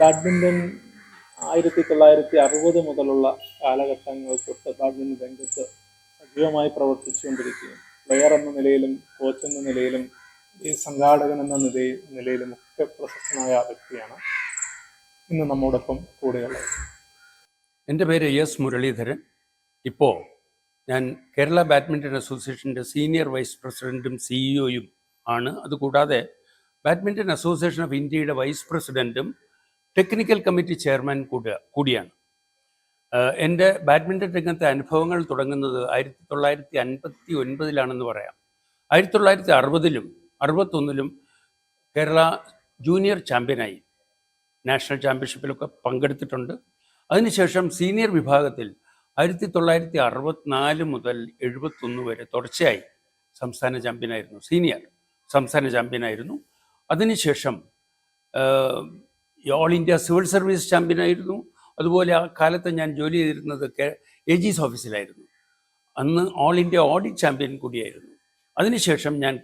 Badminton ആയിരത്തി തൊള്ളായിരത്തി അറുപത് മുതലുള്ള കാലഘട്ടങ്ങൾ തൊട്ട് ബാഡ്മിന്റൺ രംഗത്ത് സജീവമായി പ്രവർത്തിച്ചുകൊണ്ടിരിക്കുകയും പ്ലെയർ എന്ന നിലയിലും കോച്ച് എന്ന നിലയിലും ഈ സംഘാടകൻ എന്ന നിലയിൽ നിലയിലും ഒക്കെ പ്രശസ്തനായ വ്യക്തിയാണ് ഇന്ന് നമ്മോടൊപ്പം കൂടെയുള്ളത്. എന്റെ പേര് എസ് മുരളീധരൻ. ഇപ്പോൾ ഞാൻ കേരള ബാഡ്മിന്റൺ അസോസിയേഷന്റെ സീനിയർ വൈസ് പ്രസിഡന്റും സിഇഒയും ആണ്. അതുകൂടാതെ ബാഡ്മിന്റൺ അസോസിയേഷൻ ഓഫ് ഇന്ത്യയുടെ വൈസ് പ്രസിഡന്റും ടെക്നിക്കൽ കമ്മിറ്റി ചെയർമാൻ കൂടെ കൂടിയാണ്. എന്റെ ബാഡ്മിന്റൺ രംഗത്തെ അനുഭവങ്ങൾ തുടങ്ങുന്നത് ആയിരത്തി തൊള്ളായിരത്തി അൻപത്തി ഒൻപതിലാണെന്ന് പറയാം. ആയിരത്തി തൊള്ളായിരത്തി അറുപതിലും അറുപത്തൊന്നിലും കേരള ജൂനിയർ ചാമ്പ്യനായി. നാഷണൽ ചാമ്പ്യൻഷിപ്പിലൊക്കെ പങ്കെടുത്തിട്ടുണ്ട്. അതിനുശേഷം സീനിയർ വിഭാഗത്തിൽ ആയിരത്തി തൊള്ളായിരത്തി അറുപത്തിനാല് മുതൽ എഴുപത്തൊന്ന് വരെ തുടർച്ചയായി സംസ്ഥാന ചാമ്പ്യനായിരുന്നു സീനിയർ സംസ്ഥാന ചാമ്പ്യനായിരുന്നു. അതിനുശേഷം ഓൾ ഇന്ത്യ സിവിൽ സർവീസ് ചാമ്പ്യനായിരുന്നു. അതുപോലെ ആ കാലത്ത് ഞാൻ ജോലി ചെയ്തിരുന്നത് കെ- ജിസ് ഓഫീസിലായിരുന്നു. അന്ന് ഓൾ ഇന്ത്യ ഓഡിറ്റ് ചാമ്പ്യൻ കൂടിയായിരുന്നു. അതിനുശേഷം ഞാൻ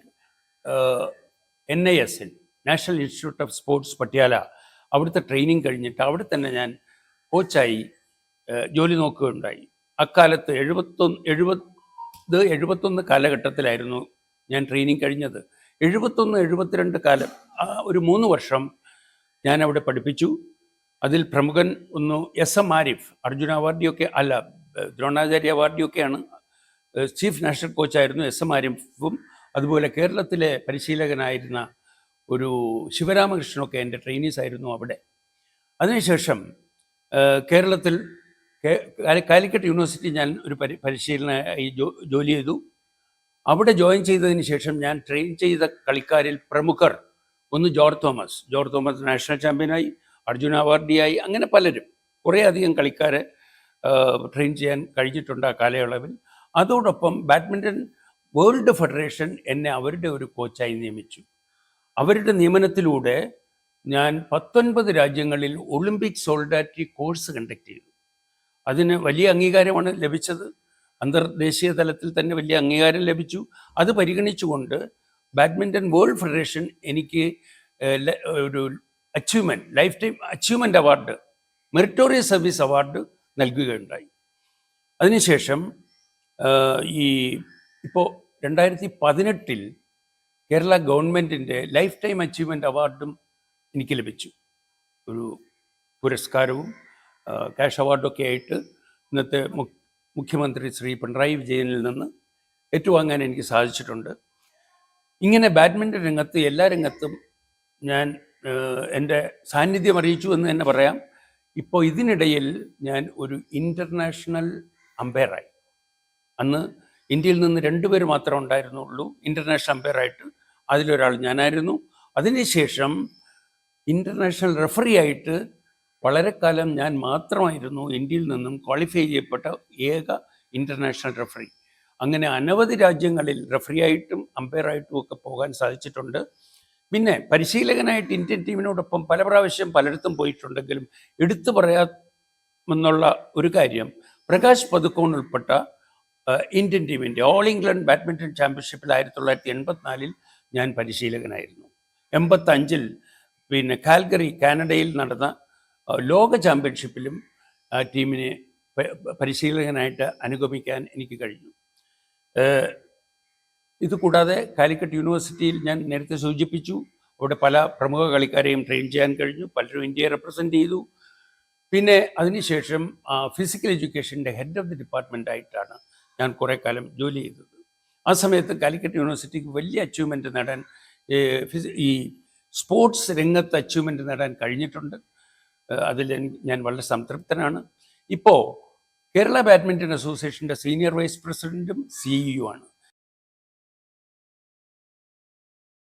N I S N national institute of sports Patiala അവിടുത്തെ ട്രെയിനിങ് കഴിഞ്ഞിട്ട് അവിടെ തന്നെ ഞാൻ കോച്ചായി ജോലി നോക്കുകയുണ്ടായി. അക്കാലത്ത് എഴുപത്തൊന്ന് എഴുപത് എഴുപത്തൊന്ന് കാലഘട്ടത്തിലായിരുന്നു ഞാൻ ട്രെയിനിങ് കഴിഞ്ഞത്. എഴുപത്തൊന്ന് എഴുപത്തിരണ്ട് കാലം ഒരു മൂന്ന് വർഷം ഞാൻ അവിടെ പഠിപ്പിച്ചു. അതിൽ പ്രമുഖൻ ഒന്ന് എസ് എം ആരിഫ് അർജുന അവാർഡിയൊക്കെ അല്ല ദ്രോണാചാര്യ അവാർഡിയൊക്കെയാണ് ചീഫ് നാഷണൽ കോച്ചായിരുന്നു എസ് എം ആരിഫും അതുപോലെ കേരളത്തിലെ പരിശീലകനായിരുന്ന ഒരു ശിവരാമകൃഷ്ണനൊക്കെ എന്റെ ട്രെയിനീസ് ആയിരുന്നു അവിടെ. അതിനുശേഷം കേരളത്തിൽ കാലിക്കറ്റ് യൂണിവേഴ്സിറ്റി ഞാൻ ഒരു പരി പരിശീലന ജോലി ചെയ്തു. അവിടെ ജോയിൻ ചെയ്തതിന് ശേഷം ഞാൻ ട്രെയിൻ ചെയ്ത കളിക്കാരിൽ പ്രമുഖർ ഒന്ന് George Thomas. George Thomas national ചാമ്പ്യനായി Arjuna അവാർഡിയായി അങ്ങനെ പലരും. കുറേ അധികം കളിക്കാരെ ട്രെയിൻ ചെയ്യാൻ കഴിഞ്ഞിട്ടുണ്ട് ആ കാലയളവിൽ. അതോടൊപ്പം ബാഡ്മിന്റൺ വേൾഡ് ഫെഡറേഷൻ എന്നെ അവരുടെ ഒരു കോച്ചായി നിയമിച്ചു. അവരുടെ നിയമനത്തിലൂടെ ഞാൻ പത്തൊൻപത് രാജ്യങ്ങളിൽ ഒളിമ്പിക് സോൾഡാറ്റി കോഴ്സ് കണ്ടക്ട് ചെയ്തു. അതിന് വലിയ അംഗീകാരമാണ് ലഭിച്ചത്. അന്തർദേശീയ തലത്തിൽ തന്നെ വലിയ അംഗീകാരം ലഭിച്ചു. അത് പരിഗണിച്ചുകൊണ്ട് ബാഡ്മിന്റൺ വേൾഡ് ഫെഡറേഷൻ എനിക്ക് ഒരു achievement life time achievement award meritorious service award നൽകുകയുണ്ടായി. അതിനുശേഷം ഈ ഇപ്പോൾ രണ്ടായിരത്തി പതിനെട്ടിൽ കേരള ഗവൺമെന്റിന്റെ ലൈഫ് ടൈം അച്ചീവ്മെന്റ് അവാർഡും എനിക്ക് ലഭിച്ചു. ഒരു പുരസ്കാരവും ക്യാഷ് അവാർഡൊക്കെ ആയിട്ട് ഇന്നത്തെ മുഖ്യമന്ത്രി ശ്രീ പിണറായി വിജയനിൽ നിന്ന് ഏറ്റുവാങ്ങാൻ എനിക്ക് സാധിച്ചിട്ടുണ്ട്. ഇങ്ങനെ ബാഡ്മിന്റൺ രംഗത്ത് എല്ലാ രംഗത്തും ഞാൻ എന്റെ സാന്നിധ്യം അറിയിച്ചു എന്ന് തന്നെ പറയാം. ഇപ്പോൾ ഇതിനിടയിൽ ഞാൻ ഒരു ഇന്റർനാഷണൽ അമ്പയറായി. അന്ന് ഇന്ത്യയിൽ നിന്ന് രണ്ടുപേർ മാത്രമേ ഉണ്ടായിരുന്നുള്ളൂ. ഇന്റർനാഷണൽ അമ്പയറായിട്ട് അതിലൊരാൾ ഞാനായിരുന്നു. അതിനുശേഷം ഇന്റർനാഷണൽ റെഫറി ആയിട്ട് വളരെ കാലം ഞാൻ മാത്രമായിരുന്നു ഇന്ത്യയിൽ നിന്നും ക്വാളിഫൈ ചെയ്യപ്പെട്ട ഏക ഇന്റർനാഷണൽ റെഫറി അങ്ങനെ അനവധി രാജ്യങ്ങളിൽ റെഫറിയായിട്ടും അമ്പയറായിട്ടും ഒക്കെ പോകാൻ സാധിച്ചിട്ടുണ്ട്. പിന്നെ പരിശീലകനായിട്ട് ഇന്ത്യൻ ടീമിനോടൊപ്പം പല പ്രാവശ്യം പലയിടത്തും പോയിട്ടുണ്ടെങ്കിലും എടുത്തു പറയാമെന്നുള്ള ഒരു കാര്യം പ്രകാശ് പതുക്കോൺ ഉൾപ്പെട്ട ഇന്ത്യൻ ടീമിന്റെ ഓൾ ഇംഗ്ലണ്ട് ബാഡ്മിന്റൺ ചാമ്പ്യൻഷിപ്പിൽ ആയിരത്തി തൊള്ളായിരത്തി എൺപത്തിനാലിൽ ഞാൻ പരിശീലകനായിരുന്നു. എൺപത്തഞ്ചിൽ പിന്നെ കാൽഗറി കാനഡയിൽ നടന്ന ലോക ചാമ്പ്യൻഷിപ്പിലും ടീമിനെ പരിശീലകനായിട്ട് അനുഗമിക്കാൻ എനിക്ക് കഴിഞ്ഞു. ഇതുകൂടാതെ ഇത് കൂടാതെ കാലിക്കറ്റ് യൂണിവേഴ്സിറ്റിയിൽ ഞാൻ നേരത്തെ സൂചിപ്പിച്ചു അവിടെ പല പ്രമുഖ കളിക്കാരെയും ട്രെയിൻ ചെയ്യാൻ കഴിഞ്ഞു പലരും ഇന്ത്യയെ റെപ്രസെന്റ് ചെയ്തു. പിന്നെ അതിനുശേഷം ഫിസിക്കൽ എഡ്യൂക്കേഷന്റെ ഹെഡ് ഓഫ് ദി ഡിപ്പാർട്ട്മെന്റ് ആയിട്ടാണ് ഞാൻ കുറേ കാലം ജോലി ചെയ്തത്. ആ സമയത്ത് കാലിക്കറ്റ് യൂണിവേഴ്സിറ്റിക്ക് വലിയ അച്ചീവ്മെന്റ് നേടാൻ ഈ സ്പോർട്സ് രംഗത്ത് അച്ചീവ്മെന്റ് നേടാൻ കഴിഞ്ഞിട്ടുണ്ട്. അതിൽ ഞാൻ വളരെ സംതൃപ്തനാണ്. ഇപ്പോൾ കേരള ബാഡ്മിന്റൺ അസോസിയേഷന്റെ സീനിയർ വൈസ് പ്രസിഡന്റും സിഇഒ ആണ്.